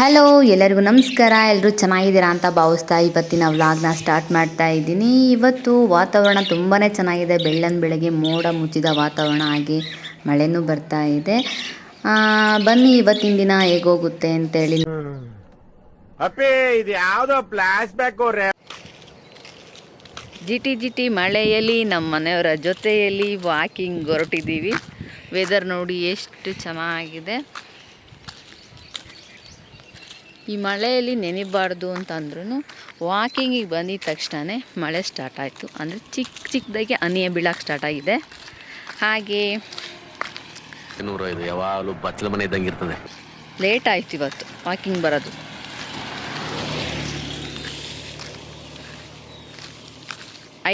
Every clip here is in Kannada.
ಹಲೋ ಎಲ್ಲರಿಗೂ ನಮಸ್ಕಾರ. ಎಲ್ಲರೂ ಚೆನ್ನಾಗಿದ್ದೀರಾ ಅಂತ ಭಾವಿಸ್ತಾ ಇವತ್ತಿನ ವ್ಲಾಗ್ನ ಸ್ಟಾರ್ಟ್ ಮಾಡ್ತಾ ಇದ್ದೀನಿ. ಇವತ್ತು ವಾತಾವರಣ ತುಂಬಾ ಚೆನ್ನಾಗಿದೆ. ಬೆಳ್ಳನ ಬೆಳಗ್ಗೆ ಮೋಡ ಮುಚ್ಚಿದ ವಾತಾವರಣ ಆಗಿ ಮಳೆನೂ ಬರ್ತಾ ಇದೆ. ಆ, ಬನ್ನಿ ಇವತ್ತಿನ ದಿನ ಹೇಗೋಗುತ್ತೆ ಅಂತೇಳಿ ಅಪ್ಪಿ ಇದು ಯಾವ್ದೋ ಫ್ಲಾಶ್ ಬ್ಯಾಕ್ ಅವ್ರೆ. ಜಿಟಿ ಜಿಟಿ ಮಳೆಯಲ್ಲಿ ನಮ್ಮ ಮನೆಯವರ ಜೊತೆಯಲ್ಲಿ ವಾಕಿಂಗ್ ಹೊರಟಿದ್ದೀವಿ. ವೆದರ್ ನೋಡಿ ಎಷ್ಟು ಚೆನ್ನಾಗಿದೆ. ಈ ಮಳೆಯಲ್ಲಿ ನೆನಿಬಾರ್ದು ಅಂತ ಅಂದ್ರೂ ವಾಕಿಂಗಿಗೆ ಬಂದಿದ ತಕ್ಷಣವೇ ಮಳೆ ಸ್ಟಾರ್ಟ್ ಆಯಿತು. ಅಂದರೆ ಚಿಕ್ಕ ಚಿಕ್ಕದಾಗಿ ಅನಿಯ ಬೀಳಕ್ಕೆ ಸ್ಟಾರ್ಟ್ ಆಗಿದೆ. ಹಾಗೆ ಯಾವಾಗಲೂ ಬಚ್ಚಲ ಮನೆ ಇದ್ದಂಗೆ ಇರ್ತದೆ. ಲೇಟ್ ಆಯ್ತು ಇವತ್ತು ವಾಕಿಂಗ್ ಬರೋದು.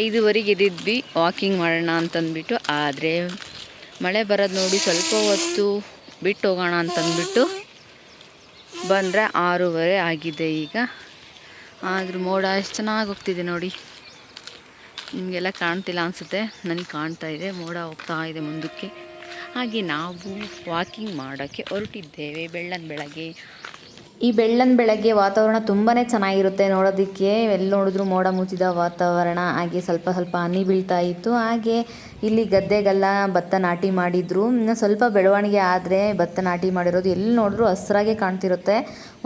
ಐದುವರೆಗೆ ಇದ್ದಿದ್ವಿ ವಾಕಿಂಗ್ ಮಾಡೋಣ ಅಂತಂದ್ಬಿಟ್ಟು ಆದರೆ ಮಳೆ ಬರೋದು ನೋಡಿ ಸ್ವಲ್ಪ ಹೊತ್ತು ಬಿಟ್ಟು ಹೋಗೋಣ ಅಂತಂದ್ಬಿಟ್ಟು ಬಂದರೆ ಆರೂವರೆ ಆಗಿದೆ ಈಗ. ಆದರೂ ಮೋಡ ಎಷ್ಟು ಚೆನ್ನಾಗಿ ಹೋಗ್ತಿದೆ ನೋಡಿ. ನಿಮಗೆಲ್ಲ ಕಾಣ್ತಿಲ್ಲ ಅನಿಸುತ್ತೆ. ನನಗೆ ಕಾಣ್ತಾ ಇದೆ. ಮೋಡ ಹೋಗ್ತಾ ಇದೆ ಮುಂದಕ್ಕೆ. ಹಾಗೆ ನಾವು ವಾಕಿಂಗ್ ಮಾಡೋಕ್ಕೆ ಹೊರಟಿದ್ದೇವೆ ಬೆಳ್ಳನ ಬೆಳಗ್ಗೆ. ಈ ಬೆಳ್ಳನ್ ಬೆಳಗ್ಗೆ ವಾತಾವರಣ ತುಂಬಾ ಚೆನ್ನಾಗಿರುತ್ತೆ ನೋಡೋದಿಕ್ಕೆ. ಎಲ್ಲಿ ನೋಡಿದ್ರು ಮೋಡ ಮುಚ್ಚಿದ ವಾತಾವರಣ, ಹಾಗೆ ಸ್ವಲ್ಪ ಸ್ವಲ್ಪ ಹನಿ ಬೀಳ್ತಾ ಇತ್ತು. ಹಾಗೆ ಇಲ್ಲಿ ಗದ್ದೆಗೆಲ್ಲ ಭತ್ತ ನಾಟಿ ಮಾಡಿದ್ರು. ಇನ್ನು ಸ್ವಲ್ಪ ಬೆಳವಣಿಗೆ ಆದರೆ ಭತ್ತ ನಾಟಿ ಮಾಡಿರೋದು ಎಲ್ಲಿ ನೋಡಿದ್ರು ಹಸ್ರಾಗೆ ಕಾಣ್ತಿರುತ್ತೆ.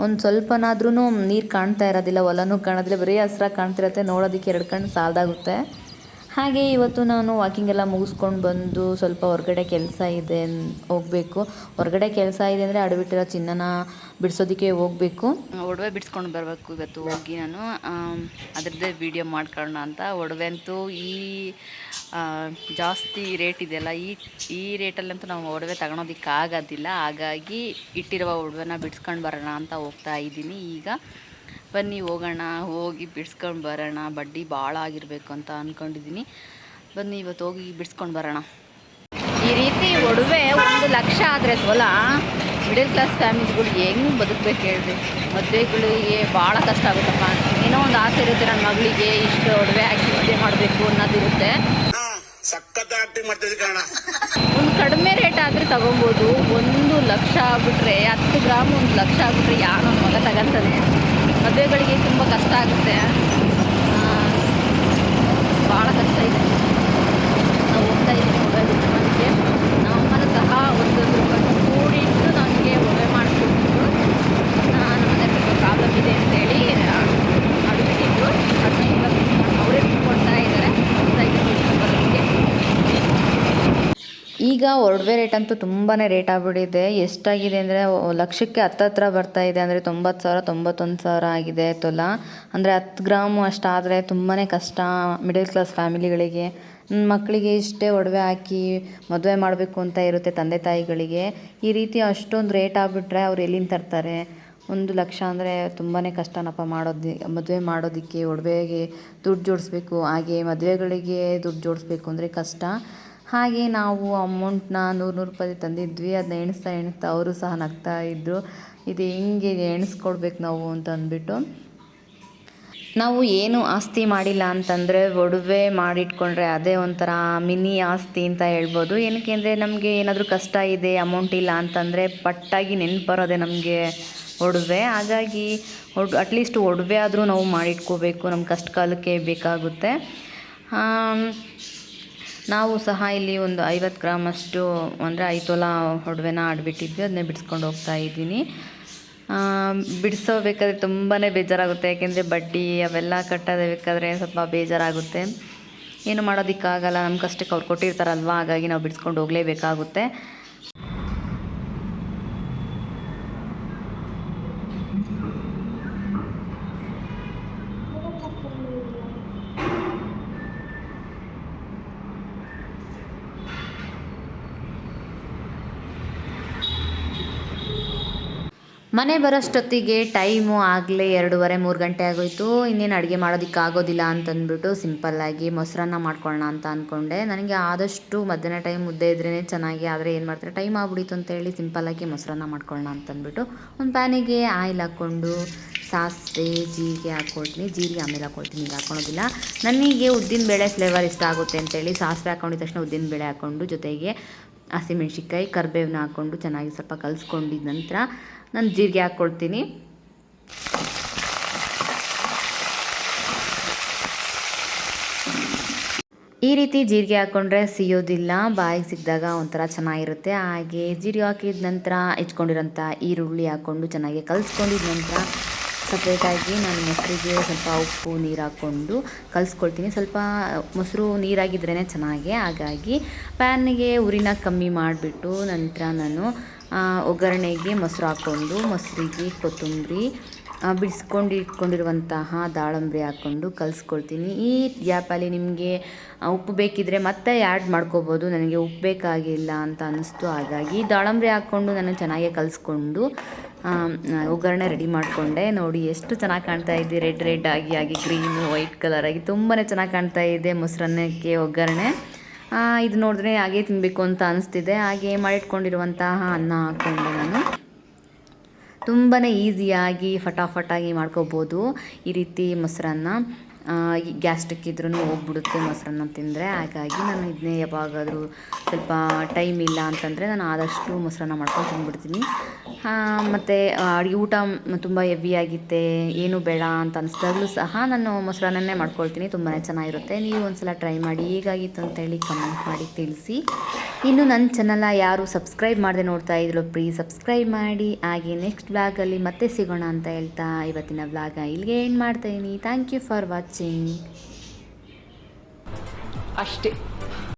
ಒಂದು ಸ್ವಲ್ಪನಾದ್ರೂ ನೀರು ಕಾಣ್ತಾ ಇರೋದಿಲ್ಲ, ಹೊಲನೂ ಕಾಣೋದಿಲ್ಲ, ಬರೀ ಹಸ್ರಾಗಿ ಕಾಣ್ತಿರುತ್ತೆ. ನೋಡೋದಕ್ಕೆ ಎರಡು ಕಣ್ಣು ಸಾಲದಾಗುತ್ತೆ. ಹಾಗೆ ಇವತ್ತು ನಾನು ವಾಕಿಂಗ್ ಎಲ್ಲ ಮುಗಿಸ್ಕೊಂಡು ಬಂದು ಸ್ವಲ್ಪ ಹೊರಗಡೆ ಕೆಲಸ ಇದೆ ಹೋಗಬೇಕು. ಹೊರಗಡೆ ಕೆಲಸ ಇದೆ ಅಂದರೆ ಅಡವಿಟ್ಟಿರೋ ಚಿನ್ನನ ಬಿಡಿಸೋದಕ್ಕೆ ಹೋಗಬೇಕು. ಒಡವೆ ಬಿಡಿಸ್ಕೊಂಡು ಬರಬೇಕು ಇವತ್ತು ಹೋಗಿ ನಾನು. ಅದ್ರದ್ದೇ ವಿಡಿಯೋ ಮಾಡ್ಕೊಳ್ಳೋಣ ಅಂತ. ಒಡವೆ ಅಂತೂ ಈ ಜಾಸ್ತಿ ರೇಟ್ ಇದೆಯಲ್ಲ, ಈ ಈ ರೇಟಲ್ಲಂತೂ ನಾವು ಒಡವೆ ತಗೊಳೋದಕ್ಕೆ ಆಗೋದಿಲ್ಲ. ಹಾಗಾಗಿ ಇಟ್ಟಿರುವ ಒಡವೆನ ಬಿಡಿಸ್ಕೊಂಡು ಬರೋಣ ಅಂತ ಹೋಗ್ತಾ ಇದ್ದೀನಿ. ಈಗ ಬನ್ನಿ ಹೋಗೋಣ ಹೋಗಿ ಬಿಡ್ಸ್ಕೊಂಡು ಬರೋಣ ಬಡ್ಡಿ ಭಾಳ ಆಗಿರಬೇಕು ಅಂತ ಅಂದ್ಕೊಂಡಿದ್ದೀನಿ ಬನ್ನಿ ಇವತ್ತು ಹೋಗಿ ಬಿಡ್ಸ್ಕೊಂಡು ಬರೋಣ. ಈ ರೀತಿ ಒಡವೆ ಒಂದು ಲಕ್ಷ ಆದರೆ ಹೊಲ ಮಿಡಲ್ ಕ್ಲಾಸ್ ಫ್ಯಾಮಿಲಿಗಳು ಹೆಂಗೆ ಬದುಕಬೇಕು ಹೇಳ್ರಿ? ಮದುವೆಗಳಿಗೆ ಭಾಳ ಕಷ್ಟ ಆಗುತ್ತಪ್ಪ. ಏನೋ ಒಂದು ಆಸೆ ಇರುತ್ತೆ ನನ್ನ ಮಗಳಿಗೆ ಇಷ್ಟು ಒಡವೆ ಹಾಕಿ ಮದುವೆ ಮಾಡಬೇಕು ಅನ್ನೋದಿರುತ್ತೆ ಒಂದು ಕಡಿಮೆ ರೇಟ್ ಆದರೆ ತಗೊಬೋದು. ಒಂದು ಲಕ್ಷ ಆಗ್ಬಿಟ್ರೆ ಹತ್ತು ಗ್ರಾಮ್ ಒಂದು ಲಕ್ಷ ಆಗ್ಬಿಟ್ರೆ ಯಾರೋ ಮಗ ತಗೊಂತಾನೆ? ಮದುವೆಗಳಿಗೆ ತುಂಬ ಕಷ್ಟ ಆಗುತ್ತೆ ಭಾಳ ಕಷ್ಟ ಇದೆ ನಾವು ಹೋಗ್ತಾ ಇದ್ದೀವಿ ಮೊಬೈಲ್ ಬಿಟ್ಕೊಳ್ಳೋದಕ್ಕೆ ನಮ್ಮನ್ನು ಸಹ ಒಂದೊಂದು ರೂಪಾಯಿ ಕೂಡಿಟ್ಟು ನನಗೆ ಒಡವೆ ಮಾಡಿಕೊಟ್ಟಿದ್ರು ನಮ್ಮ ಮನೆ ಸ್ವಲ್ಪ ಪ್ರಾಬ್ಲಮ್ ಇದೆ ಅಂತೇಳಿ ಅದು ಬಿಟ್ಟಿದ್ರು ಅದನ್ನ ಇವಾಗ ಅವರೇ ಕೊಡ್ತಾ ಇದ್ದಾರೆ ಹೋಗ್ತಾ ಇದ್ದೀವಿ ಬರೋದಕ್ಕೆ ಈಗ ಒಡವೆ ರೇಟ್ ಅಂತೂ ತುಂಬಾ ರೇಟ್ ಆಗಿಬಿಟ್ಟಿದೆ. ಎಷ್ಟಾಗಿದೆ ಅಂದರೆ ಲಕ್ಷಕ್ಕೆ ಹತ್ತತ್ರ ಬರ್ತಾ ಇದೆ. ಅಂದರೆ ತೊಂಬತ್ತು ಸಾವಿರ, ತೊಂಬತ್ತೊಂದು ಸಾವಿರ ಆಗಿದೆ ತೊಲ. ಅಂದರೆ ಹತ್ತು ಗ್ರಾಮು ಅಷ್ಟಾದರೆ ತುಂಬಾ ಕಷ್ಟ ಮಿಡಲ್ ಕ್ಲಾಸ್ ಫ್ಯಾಮಿಲಿಗಳಿಗೆ ಮಕ್ಕಳಿಗೆ ಇಷ್ಟೇ ಒಡವೆ ಹಾಕಿ ಮದುವೆ ಮಾಡಬೇಕು ಅಂತ ಇರುತ್ತೆ ತಂದೆ ತಾಯಿಗಳಿಗೆ. ಈ ರೀತಿ ಅಷ್ಟೊಂದು ರೇಟ್ ಆಗಿಬಿಟ್ರೆ ಅವ್ರು ಎಲ್ಲಿಂದ ತರ್ತಾರೆ? ಒಂದು ಲಕ್ಷ ಅಂದರೆ ತುಂಬಾ ಕಷ್ಟನಪ್ಪ ಮಾಡೋದು ಮದುವೆ ಮಾಡೋದಕ್ಕೆ ಒಡವೆಗೆ ದುಡ್ಡು ಜೋಡಿಸ್ಬೇಕು. ಹಾಗೆ ಮದುವೆಗಳಿಗೆ ದುಡ್ಡು ಜೋಡಿಸ್ಬೇಕು ಅಂದರೆ ಕಷ್ಟ. ಹಾಗೆ ನಾವು ಅಮೌಂಟ್ನ ನೂರು ನೂರು ರೂಪಾಯಿ ತಂದಿದ್ವಿ ಅದನ್ನ ಎಣಿಸ್ತಾ ಎಣಿಸ್ತಾ ಅವರು ಸಹ ನಗ್ತಾ ಇದ್ದರು ಇದು ಹೆಂಗೆ ಎಣಿಸ್ಕೊಡ್ಬೇಕು ನಾವು ಅಂತ ಅಂದ್ಬಿಟ್ಟು. ನಾವು ಏನು ಆಸ್ತಿ ಮಾಡಿಲ್ಲ ಅಂತಂದರೆ ಒಡವೆ ಮಾಡಿಟ್ಕೊಂಡ್ರೆ ಅದೇ ಒಂಥರ ಮಿನಿ ಆಸ್ತಿ ಅಂತ ಹೇಳ್ಬೋದು. ಏನಕ್ಕೆ ಅಂದರೆ ನಮಗೆ ಏನಾದರೂ ಕಷ್ಟ ಇದೆ ಅಮೌಂಟ್ ಇಲ್ಲ ಅಂತಂದರೆ ಪಟ್ಟಾಗಿ ನೆನ್ಪು ಬರೋದೆ ನಮಗೆ ಒಡವೆ. ಹಾಗಾಗಿ ಒಡ್ ಅಟ್ಲೀಸ್ಟ್ ಒಡವೆ ಆದರೂ ನಾವು ಮಾಡಿಟ್ಕೋಬೇಕು ನಮ್ಮ ಕಷ್ಟ ಕಾಲಕ್ಕೆ ಬೇಕಾಗುತ್ತೆ ನಾವು ಸಹ ಇಲ್ಲಿ ಒಂದು ಐವತ್ತು ಗ್ರಾಮ್ ಅಷ್ಟು ಅಂದರೆ ಐದು ತೊಲ ಒಡವೆನ ಆಡ್ಬಿಟ್ಟಿದ್ವಿ. ಅದನ್ನೇ ಬಿಡಿಸ್ಕೊಂಡು ಹೋಗ್ತಾ ಇದ್ದೀನಿ. ಬಿಡಿಸೋಬೇಕಾದ್ರೆ ತುಂಬಾ ಬೇಜಾರಾಗುತ್ತೆ. ಯಾಕೆಂದರೆ ಬಡ್ಡಿ ಅವೆಲ್ಲ ಕಟ್ಟೋದಬೇಕಾದ್ರೆ ಸ್ವಲ್ಪ ಬೇಜಾರಾಗುತ್ತೆ. ಏನು ಮಾಡೋದಕ್ಕಾಗಲ್ಲ. ನಮ್ಮ ಕಷ್ಟಕ್ಕೆ ಅವ್ರು ಕೊಟ್ಟಿರ್ತಾರಲ್ವ? ಹಾಗಾಗಿ ನಾವು ಬಿಡಿಸ್ಕೊಂಡು ಹೋಗಲೇಬೇಕಾಗುತ್ತೆ. ಮನೆ ಬರೋಷ್ಟೊತ್ತಿಗೆ ಟೈಮು ಆಗಲೇ ಎರಡೂವರೆ, ಮೂರು ಗಂಟೆ ಆಗೋಯಿತು. ಇನ್ನೇನು ಅಡುಗೆ ಮಾಡೋದಕ್ಕೆ ಆಗೋದಿಲ್ಲ ಅಂತಂದ್ಬಿಟ್ಟು ಸಿಂಪಲ್ಲಾಗಿ ಮೊಸರನ್ನ ಮಾಡ್ಕೊಳ್ಳೋಣ ಅಂತ ಅಂದ್ಕೊಂಡೆ ನನಗೆ ಆದಷ್ಟು ಮಧ್ಯಾಹ್ನ ಟೈಮ್ ಮುದ್ದೆ ಇದ್ರೇ ಚೆನ್ನಾಗಿ, ಆದರೆ ಏನು ಮಾಡ್ತಾರೆ, ಟೈಮ್ ಆಗ್ಬಿಡಿತು ಅಂತೇಳಿ ಸಿಂಪಲ್ಲಾಗಿ ಮೊಸರನ್ನ ಮಾಡ್ಕೊಳ್ಳೋಣ ಅಂತಂದ್ಬಿಟ್ಟು ಒಂದು ಪ್ಯಾನಿಗೆ ಆಯಿಲ್ ಹಾಕ್ಕೊಂಡು ಸಾಸಿವೆ, ಜೀರಿಗೆ ಹಾಕ್ಕೊಳ್ತೀನಿ ಜೀರಿಗೆ ಆಮೇಲೆ ಹಾಕ್ಕೊಳ್ತೀನಿ ಈಗ ಹಾಕ್ಕೊಳೋದಿಲ್ಲ ನನಗೆ ಉದ್ದಿನ ಬೇಳೆ ಫ್ಲೇವರ್ ಇಷ್ಟ ಆಗುತ್ತೆ ಅಂತೇಳಿ ಸಾಸಿವೆ ಹಾಕ್ಕೊಂಡಿದ್ದ ತಕ್ಷಣ ಉದ್ದಿನ ಬೇಳೆ ಹಾಕ್ಕೊಂಡು ಜೊತೆಗೆ ಹಸಿಮೆಣ್ಸಿನ್ಕಾಯಿ ಕರಿಬೇವನ್ನ ಹಾಕ್ಕೊಂಡು ಚೆನ್ನಾಗಿ ಸ್ವಲ್ಪ ಕಲಿಸ್ಕೊಂಡಿದ ನಂತರ ನಾನು ಜೀರಿಗೆ ಹಾಕ್ಕೊಳ್ತೀನಿ. ಈ ರೀತಿ ಜೀರಿಗೆ ಹಾಕ್ಕೊಂಡ್ರೆ ಸಿಯೋದಿಲ್ಲ, ಬಾಯಿಗೆ ಸಿಕ್ಕಿದಾಗ ಒಂಥರ ಚೆನ್ನಾಗಿರುತ್ತೆ. ಹಾಗೆ ಜೀರಿಗೆ ಹಾಕಿದ ನಂತರ ಹೆಚ್ಕೊಂಡಿರೋಂಥ ಈರುಳ್ಳಿ ಹಾಕ್ಕೊಂಡು ಚೆನ್ನಾಗಿ ಕಲಿಸ್ಕೊಂಡಿದ ನಂತರ ಸಪ್ರೇಟಾಗಿ ನಾನು ಮೊಸರಿಗೆ ಸ್ವಲ್ಪ ಉಪ್ಪು ನೀರು ಹಾಕ್ಕೊಂಡು ಕಲಿಸ್ಕೊಳ್ತೀನಿ. ಸ್ವಲ್ಪ ಮೊಸರು ನೀರಾಗಿದ್ರೇ ಚೆನ್ನಾಗಿ. ಹಾಗಾಗಿ ಪ್ಯಾನ್ಗೆ ಉರಿನ ಕಮ್ಮಿ ಮಾಡಿಬಿಟ್ಟು ನಂತರ ನಾನು ಒಗ್ಗರಣೆಗೆ ಮೊಸರು ಹಾಕ್ಕೊಂಡು ಮೊಸರಿಗೆ ಕೊತ್ತಂಬರಿ ಬಿಡಿಸ್ಕೊಂಡು ಇಟ್ಕೊಂಡಿರುವಂತಹ ದಾಳಂಬ್ರಿ ಹಾಕ್ಕೊಂಡು ಕಲಿಸ್ಕೊಳ್ತೀನಿ. ಈ ಗ್ಯಾಪಲ್ಲಿ ನಿಮಗೆ ಉಪ್ಪು ಬೇಕಿದ್ದರೆ ಮತ್ತೆ ಆ್ಯಡ್ ಮಾಡ್ಕೋಬೋದು. ನನಗೆ ಉಪ್ಪು ಬೇಕಾಗಿಲ್ಲ ಅಂತ ಅನ್ನಿಸ್ತು. ಹಾಗಾಗಿ ದಾಳಂಬ್ರಿ ಹಾಕ್ಕೊಂಡು ನಾನು ಚೆನ್ನಾಗೇ ಕಲಿಸ್ಕೊಂಡು ಒಗ್ಗರಣೆ ರೆಡಿ ಮಾಡಿಕೊಂಡೆ. ನೋಡಿ ಎಷ್ಟು ಚೆನ್ನಾಗಿ ಕಾಣ್ತಾ ಇದೆ. ರೆಡ್ ರೆಡ್ ಆಗಿ ಆಗಿ ಗ್ರೀನು ವೈಟ್ ಕಲರ್ ಆಗಿ ತುಂಬಾ ಚೆನ್ನಾಗಿ ಕಾಣ್ತಾ ಇದೆ ಮೊಸರನ್ನಕ್ಕೆ ಒಗ್ಗರಣೆ. ಇದು ನೋಡಿದ್ರೆ ಹಾಗೆ ತಿನ್ನಬೇಕು ಅಂತ ಅನಿಸ್ತಿದೆ. ಹಾಗೆ ಮಾಡಿಟ್ಕೊಂಡಿರುವಂತಹ ಅನ್ನ ಹಾಕ್ಕೊಂಡೆ ನಾನು. ತುಂಬಾ ಈಸಿಯಾಗಿ ಫಟಾಫಟಾಗಿ ಮಾಡ್ಕೋಬೋದು ಈ ರೀತಿ ಮೊಸರನ್ನ. ಗ್ಯಾಸ್ಟ್ರಿಕ್ ಇದ್ರೂ ಹೋಗ್ಬಿಡುತ್ತೆ ಮೊಸರನ್ನ ತಿಂದರೆ. ಹಾಗಾಗಿ ನಾನು ಇದನ್ನೇ ಯಾವಾಗಾದರೂ ಸ್ವಲ್ಪ ಟೈಮ್ ಇಲ್ಲ ಅಂತಂದರೆ ನಾನು ಆದಷ್ಟು ಮೊಸರನ್ನ ಮಾಡ್ಕೊಂಡು ತಿಂದ್ಬಿಡ್ತೀನಿ. ಮತ್ತು ಅಡುಗೆ ಊಟ ತುಂಬ ಹೆವಿ ಆಗಿತ್ತೆ, ಏನು ಬೇಡ ಅಂತ ಅನಿಸ್ದಾಗಲೂ ಸಹ ನಾನು ಮೊಸರನ್ನೇ ಮಾಡ್ಕೊಳ್ತೀನಿ ತುಂಬಾ ಚೆನ್ನಾಗಿರುತ್ತೆ. ನೀವು ಒಂದ್ಸಲ ಟ್ರೈ ಮಾಡಿ, ಹೇಗಾಗಿತ್ತು ಅಂತೇಳಿ ಕಮೆಂಟ್ ಮಾಡಿ, ತಿಳಿಸಿ. ಇನ್ನು ನನ್ನ ಚಾನಲ್ನ ಯಾರು ಸಬ್ಸ್ಕ್ರೈಬ್ ಮಾಡದೆ ನೋಡ್ತಾ ಇದ್ರು ಪ್ಲೀಸ್ ಸಬ್ಸ್ಕ್ರೈಬ್ ಮಾಡಿ. ಹಾಗೆ ನೆಕ್ಸ್ಟ್ ಬ್ಲಾಗಲ್ಲಿ ಮತ್ತೆ ಸಿಗೋಣ ಅಂತ ಹೇಳ್ತಾ ಇವತ್ತಿನ ಬ್ಲಾಗ ಇಲ್ಲಿಗೆ ಏನು ಮಾಡ್ತಾಯಿದ್ದೀನಿ ಥ್ಯಾಂಕ್ ಯು ಫಾರ್ ವಾಚಿಂಗ್ ಅಷ್ಟೇ